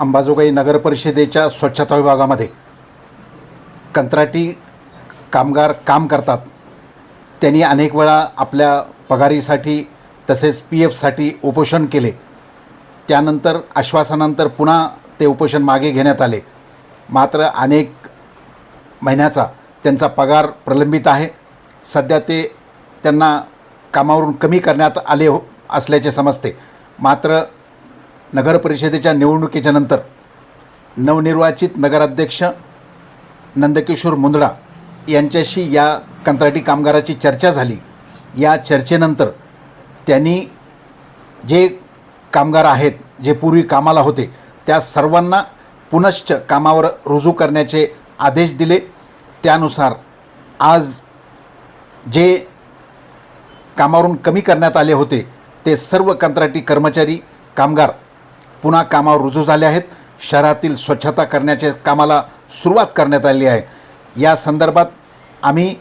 अंबाजोगाई नगर परिषदेच्या स्वच्छता विभागामध्ये कंत्राटी कामगार काम करतात. त्यांनी अनेक वेळा आपल्या पगारीसाठी तसेच पी एफसाठी उपोषण केले. त्यानंतर आश्वासनानंतर पुन्हा ते उपोषण मागे घेण्यात आले. मात्र अनेक महिन्याचा त्यांचा पगार प्रलंबित आहे. सध्या ते त्यांना कामावरून कमी करण्यात आले हो असल्याचे समजते. मात्र नगरपरिषदेच्या निवडणुकीच्या नंतर नवनिर्वाचित नगराध्यक्ष नंदकिशोर मुंदडा यांच्याशी या कंत्राटी कामगाराची चर्चा झाली. या चर्चेनंतर त्यांनी जे कामगार आहेत जे पूर्वी कामाला होते त्या सर्वांना पुनश्च कामावर रुजू करण्याचे आदेश दिले. त्यानुसार आज जे कामावरून कमी करण्यात आले होते ते सर्व कंत्राटी कर्मचारी कामगार पुन्हा कामावर रुजू झाले आहेत. शहरातील स्वच्छता करण्याच्या कामाला सुरुवात करण्यात आली आहे. या संदर्भात आम्ही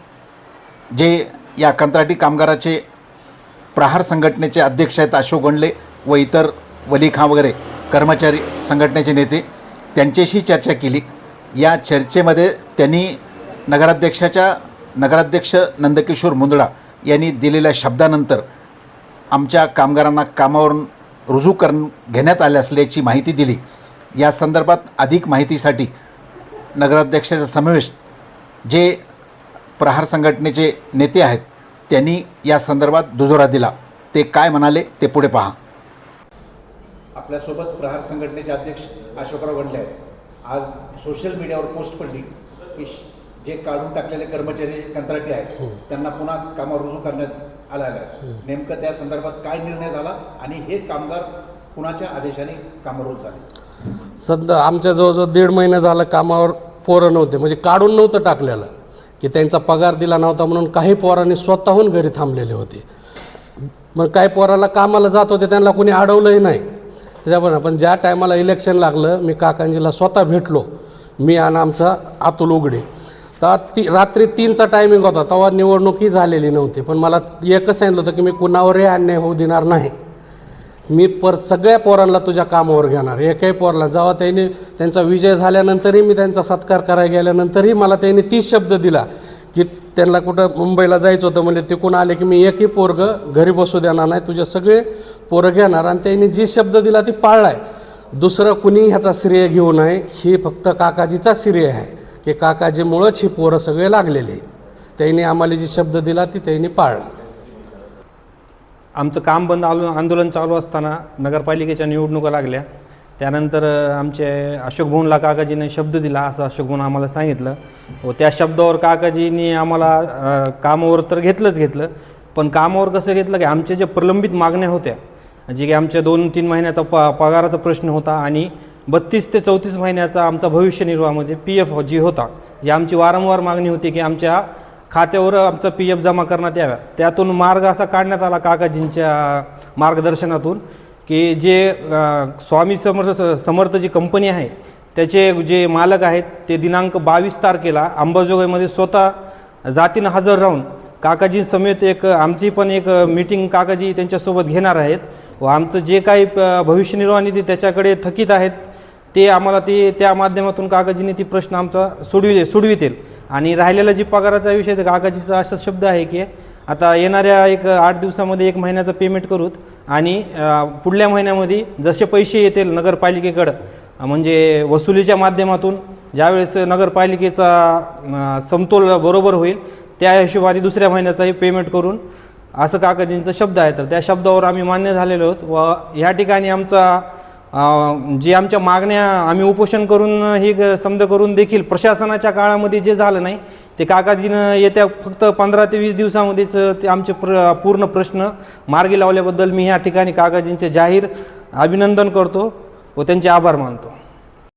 जे या कंत्राटी कामगाराचे प्रहार संघटनेचे अध्यक्ष आहेत अशोक गंडले व इतर वली खां वगैरे कर्मचारी संघटनेचे नेते त्यांच्याशी चर्चा केली. या चर्चेमध्ये त्यांनी नगराध्यक्षाच्या नगराध्यक्ष नंदकिशोर मुंदडा यांनी दिलेल्या शब्दानंतर आमच्या कामगारांना कामावरून रुजू कर घेण्यात आले असल्याची माहिती दिली. या संदर्भात अधिक माहितीसाठी नगराध्यक्षाचा समावेश जे प्रहार संघटनेचे नेते आहेत त्यांनी या संदर्भात दुजोरा दिला. ते काय म्हणाले ते पुढे पहा. आपल्यासोबत प्रहार संघटनेचे अध्यक्ष अशोकराव वडले आहेत. आज सोशल मीडियावर पोस्ट पडली की श- जे काढून टाकलेले कर्मचारी कंत्राटी आहेत त्यांना पुन्हा कामावर रुजू करण्यात आलेलं आहे नेमकं त्या संदर्भात काय निर्णय झाला आणि हे कामगार कुणाच्या आदेशाने कामावर रुजू झाले? सध्या आमच्या जवळजवळ दीड महिना झालं कामावर पोरं नव्हते. म्हणजे काढून नव्हतं टाकलेलं. की त्यांचा पगार दिला नव्हता म्हणून काही पोरांनी स्वतःहून घरी थांबलेले होते. मग काही पोराला कामाला जात होते त्यांना कोणी अडवलंही नाही. त्याच्यामुळे पण ज्या टायमाला इलेक्शन लागलं मी काकांजीला स्वतः भेटलो. मी आणि आमचा अतुल उघडे. तर ती रात्री तीनचा टायमिंग होता तेव्हा निवडणुकी झालेली नव्हती. पण मला एकच सांगितलं होतं की मी कुणावरही अन्याय होऊ देणार नाही. मी परत सगळ्या पोरांना तुझ्या कामावर घेणार. एकही पोराला. जेव्हा त्यांनी त्यांचा विजय झाल्यानंतरही मी त्यांचा सत्कार करायला गेल्यानंतरही मला त्यांनी तीस शब्द दिला की त्यांना कुठं मुंबईला जायचं होतं म्हणजे तिकून आले की मी एकही पोरगं घरी बसू देणार नाही. तुझे सगळे पोरं घेणार. आणि त्यांनी जी शब्द दिला ती पाळला आहे दुसरं कुणी ह्याचा श्रेय घेऊ नये ही फक्त काकाजीचा श्रेय आहे. की काकाजीमुळंच ही पोरं सगळे लागलेले त्यांनी आम्हाला जे शब्द दिला ती त्यांनी पाळला. आमचं काम बंद आलो आंदोलन चालू असताना नगरपालिकेच्या निवडणुका लागल्या. त्यानंतर आमचे अशोक भवनला काकाजीने शब्द दिला असं अशोक भवन आम्हाला सांगितलं. व त्या शब्दावर काकाजींनी आम्हाला कामावर तर घेतलंच घेतलं. पण कामावर कसं घेतलं की आमचे जे प्रलंबित मागण्या होत्या जे की आमच्या दोन तीन महिन्याचा प पगाराचा प्रश्न होता आणि बत्तीस ते चौतीस महिन्याचा आमचा भविष्य निर्वाहामध्ये पी एफ जी होता. जी आमची वारंवार मागणी होती की आमच्या खात्यावर आमचा पी एफ जमा करण्यात याव्या त्यातून मार्ग असा काढण्यात आला काकाजींच्या मार्गदर्शनातून की जे स्वामी समर्थ समर्थ जी कंपनी आहे त्याचे जे मालक आहेत ते दिनांक बावीस तारखेला अंबाजोगाईमध्ये स्वतः जातीनं हजर राहून काकाजी समेत एक आमची पण एक मीटिंग काकाजी त्यांच्यासोबत घेणार आहेत. व आमचं जे काही प- भविष्य निर्वाह निधी त्याच्याकडे थकीत आहेत ते आम्हाला ते त्या माध्यमातून काकाजीने ती प्रश्न आमचा सोडविले सोडवितील. आणि राहिलेला जी पगाराचा विषय तर काकाजीचा असा शब्द आहे की आता येणाऱ्या एक आठ दिवसामध्ये एक महिन्याचं पेमेंट करूत आणि पुढल्या महिन्यामध्ये जसे पैसे येतील नगरपालिकेकडं म्हणजे वसुलीच्या माध्यमातून ज्यावेळेस नगरपालिकेचा समतोल बरोबर होईल त्या हिशोबाने दुसऱ्या महिन्याचाही पेमेंट करून असं काकाजींचा शब्द आहे. तर त्या शब्दावर आम्ही मान्य झालेलो आहोत व ह्या ठिकाणी आमचा जे आमच्या मागण्या आम्ही उपोषण करून ही ग- समज करून देखील प्रशासनाच्या काळामध्ये जे झालं नाही ते काकाजीनं येत्या फक्त पंधरा ते वीस दिवसामध्येच ते आमचे प्र पूर्ण प्रश्न मार्गी लावल्याबद्दल मी ह्या ठिकाणी काकाजींचे जाहीर अभिनंदन करतो व त्यांचे आभार मानतो.